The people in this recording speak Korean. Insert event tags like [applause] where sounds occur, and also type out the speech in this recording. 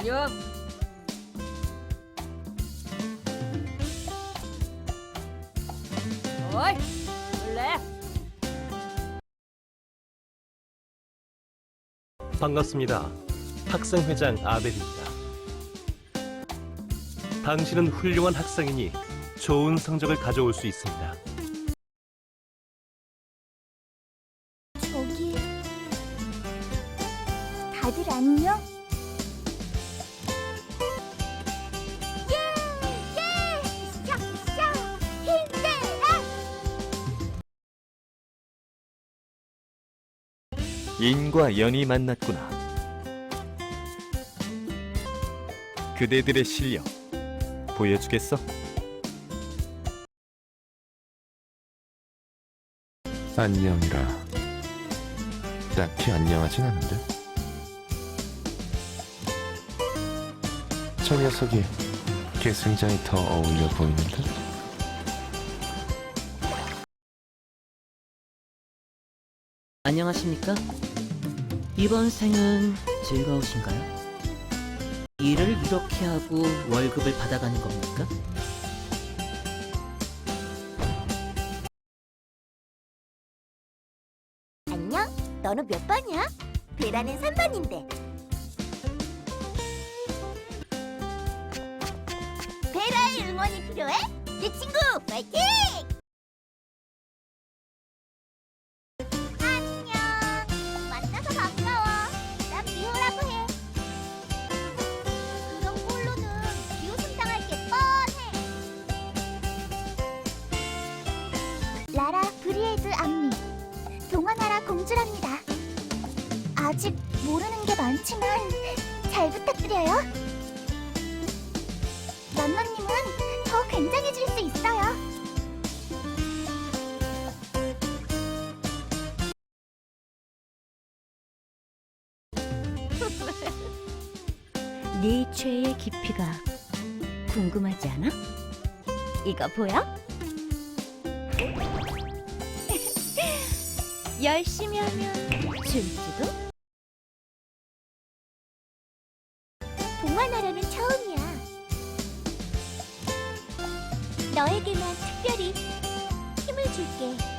안녕. 어이, 원래 반갑습니다. 학생회장 아벨입니다. 당신은 훌륭한 학생이니 좋은 성적을 가져올 수 있습니다. 저기 다들 안녕? 인과 연이 만났구나. 그대들의 실력 보여주겠어? 안녕이라. 딱히 안녕하진 않은데. 저 녀석이 계승장이 더 어울려 보이는데. 안녕하십니까? 이번 생은 즐거우신가요? 일을 이렇게 하고 월급을 받아가는 겁니까? 안녕? 너는 몇 반이야? 베라는 3반인데. 베라의 응원이 필요해? 내 친구 파이팅! 아직 모르는 게 많지만 잘 부탁드려요. 런너님은 더 굉장해질 수 있어요. [laughs] 네 죄의 깊이가 궁금하지 않아? 이거 보여? [laughs] 열심히 하면 줄지도? 너에게만 특별히 힘을 줄게.